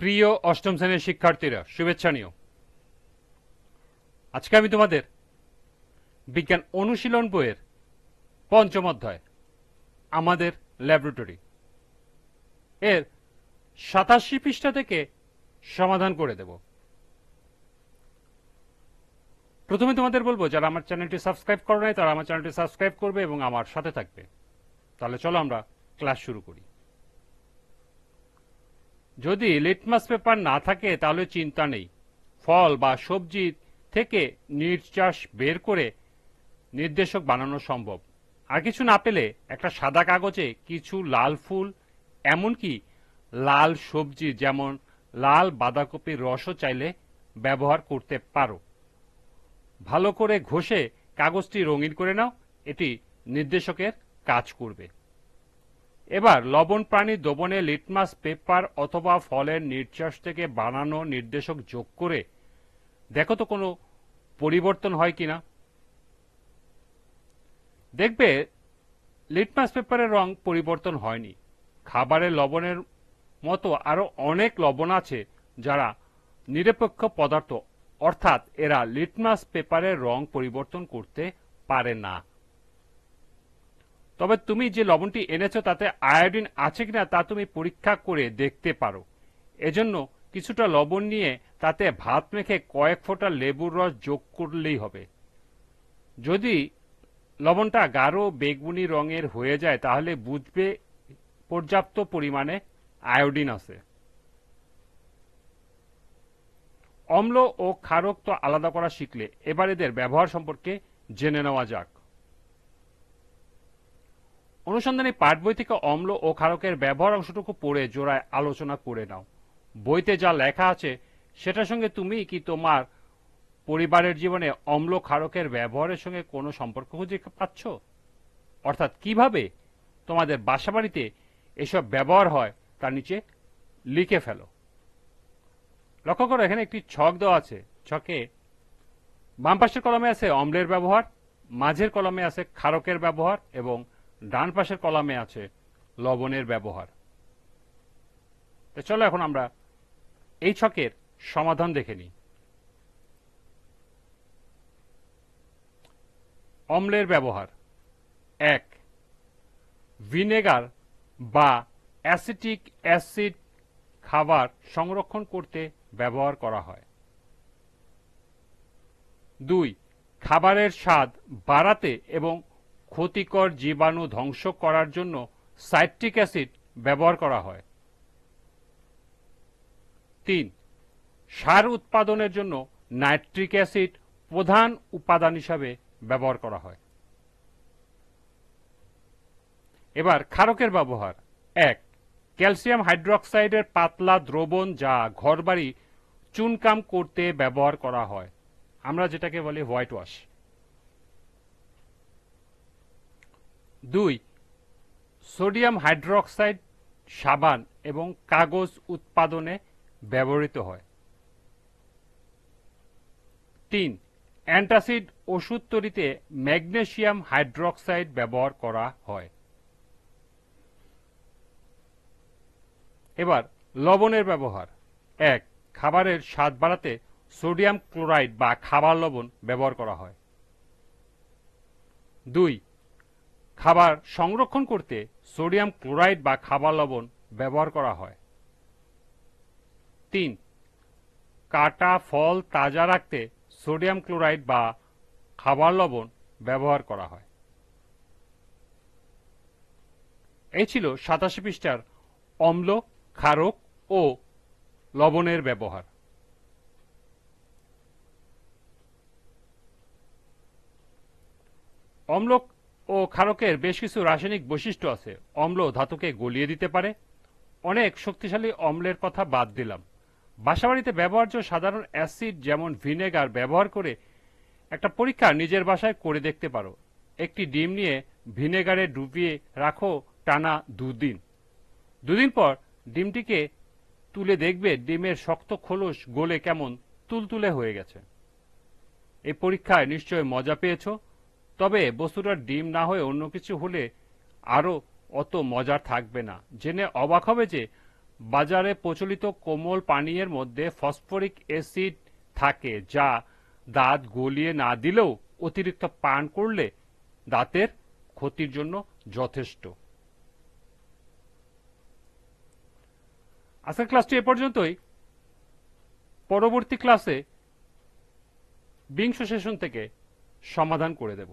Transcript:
প্রিয় অষ্টম শ্রেণির শিক্ষার্থীরা, শুভেচ্ছা নিও। আজকে আমি তোমাদের বিজ্ঞান অনুশীলন বইয়ের পঞ্চম অধ্যায়, আমাদের ল্যাবরেটরি এর সাতাশি পৃষ্ঠা থেকে সমাধান করে দেব। প্রথমে তোমাদের বলব, যারা আমার চ্যানেলটি সাবস্ক্রাইব করে নাই, তারা আমার চ্যানেলটি সাবস্ক্রাইব করবে এবং আমার সাথে থাকবে। তাহলে চলো আমরা ক্লাস শুরু করি। যদি লিটমাস পেপার না থাকে, তাহলে চিন্তা নেই। ফল বা সবজি থেকে নির্যাস বের করে নির্দেশক বানানো সম্ভব। আর কিছু না পেলে একটা সাদা কাগজে কিছু লাল ফুল, এমনকি লাল সবজি যেমন লাল বাঁধাকপির রসও চাইলে ব্যবহার করতে পারো। ভালো করে ঘষে কাগজটি রঙিন করে নাও, এটি নির্দেশকের কাজ করবে। এবার লবণ প্রাণী দ্রবণে লিটমাস পেপার অথবা ফলের নির্যাস থেকে বানানো নির্দেশক যোগ করে। দেখো তো কোনো পরিবর্তন হয় কিনা। দেখবে, লিটমাস পেপারের রং পরিবর্তন হয়নি। খাবারের লবণের মতো আরও অনেক লবণ আছে যারা নিরপেক্ষ পদার্থ, অর্থাৎ এরা লিটমাস পেপারের রং পরিবর্তন করতে পারে না। তবে তুমি যে লবণটি এনেছো তাতে আয়োডিন আছে কিনা তা তুমি পরীক্ষা করে দেখতে পারো। এজন্য কিছুটা লবণ নিয়ে তাতে ভাত মেখে কয়েক ফোঁটা লেবুর রস যোগ করলেই হবে। যদি লবণটা গাঢ় বেগুনি রঙের হয়ে যায়, তাহলে বুঝবে পর্যাপ্ত পরিমাণে আয়োডিন আছে। অম্ল ও ক্ষারক তো আলাদা করা শিখলে, এবার এদের ব্যবহার সম্পর্কে জেনে নেওয়া যাক। অনুসন্ধানী পাঠ বই থেকে অম্ল ও ক্ষারকের ব্যবহার অংশটুকু পড়ে জোড়ায় আলোচনা করে নাও। বইতে যা লেখা আছে, সেটার সঙ্গে তুমি কি তোমার পরিবারের জীবনে অম্ল ক্ষারকের ব্যবহারের সঙ্গে কোনো সম্পর্ক খুঁজে পাচ্ছ? অর্থাৎ কীভাবে তোমাদের বাসাবাড়িতে এসব ব্যবহার হয় তার নিচে লিখে ফেলো। লক্ষ্য করো, এখানে একটি ছক দেওয়া আছে। ছকে বাম পাশের কলমে আছে অম্লের ব্যবহার, মাঝের কলমে আছে ক্ষারকের ব্যবহার এবং ডান পাশের কলমে আছে লবণের ব্যবহার। তো চলো এখন আমরা এই ছকের সমাধান দেখে নিই। অম্লের ব্যবহার। এক, ভিনেগার বা অ্যাসিটিক অ্যাসিড খাবার সংরক্ষণ করতে ব্যবহার করা হয়। দুই, খাবারের স্বাদ বাড়াতে এবং ক্ষতিকর জীবাণু ধ্বংস করার জন্য সাইট্রিক অ্যাসিড ব্যবহার করা হয়। তিন, সার উৎপাদনের জন্য নাইট্রিক অ্যাসিড প্রধান উপাদান হিসাবে ব্যবহার করা হয়। এবার ক্ষারকের ব্যবহার। এক, ক্যালসিয়াম হাইড্রোক্সাইডের পাতলা দ্রবণ যা ঘরবাড়ি চুনকাম করতে ব্যবহার করা হয়। আমরা যেটাকে বলি হোয়াইট ওয়াশ। দুই, সোডিয়াম হাইড্রোক্সাইড সাবান এবং কাগজ উৎপাদনে ব্যবহৃত হয়। তিন, অ্যান্টাসিড ওষুধ তৈরিতে ম্যাগনেশিয়াম হাইড্রোক্সাইড ব্যবহার করা হয়। এবার, লবণের ব্যবহার। এক, খাবারের স্বাদ বাড়াতে সোডিয়াম ক্লোরাইড বা খাবার লবণ ব্যবহার করা হয়। দুই খাবার সংরক্ষণ করতে সোডিয়াম ক্লোরাইড বা খাবার লবণ ব্যবহার করা হয়। তিন, কাটা ফল তাজা রাখতে সোডিয়াম ক্লোরাইড বা খাবার লবণ ব্যবহার করা হয়। এই ছিল সাতাশি পৃষ্ঠার অম্ল, ক্ষারক ও লবণের ব্যবহার। অম্ল ও ক্ষারকের বেশ কিছু রাসায়নিক বৈশিষ্ট্য আছে। অম্ল ধাতুকে গলিয়ে দিতে পারে। অনেক শক্তিশালী অম্লের কথা বাদ দিলাম। বাসাবাড়িতে ব্যবহার্য সাধারণ অ্যাসিড যেমন ভিনেগার ব্যবহার করে একটা পরীক্ষা নিজের বাসায় করে দেখতে পারো। একটি ডিম নিয়ে ভিনেগারে ডুবিয়ে রাখো টানা দুদিন। দুদিন পর ডিমটিকে তুলে দেখবে ডিমের শক্ত খোলস গলে কেমন তুলতুলে হয়ে গেছে। এই পরীক্ষায় নিশ্চয় মজা পেয়েছ। তবে বস্তুটা ডিম না হয়ে অন্য কিছু হলে আরও অত মজার থাকবে না। জেনে অবাক হবে যে বাজারে প্রচলিত কোমল পানীয়ের মধ্যে ফসফরিক অ্যাসিড থাকে, যা দাঁত গলিয়ে না দিলেও অতিরিক্ত পান করলে দাঁতের ক্ষতির জন্য যথেষ্ট। আজকের ক্লাসটি এ পর্যন্তই। পরবর্তী ক্লাসে বিংশ সেশন থেকে সমাধান করে দেব।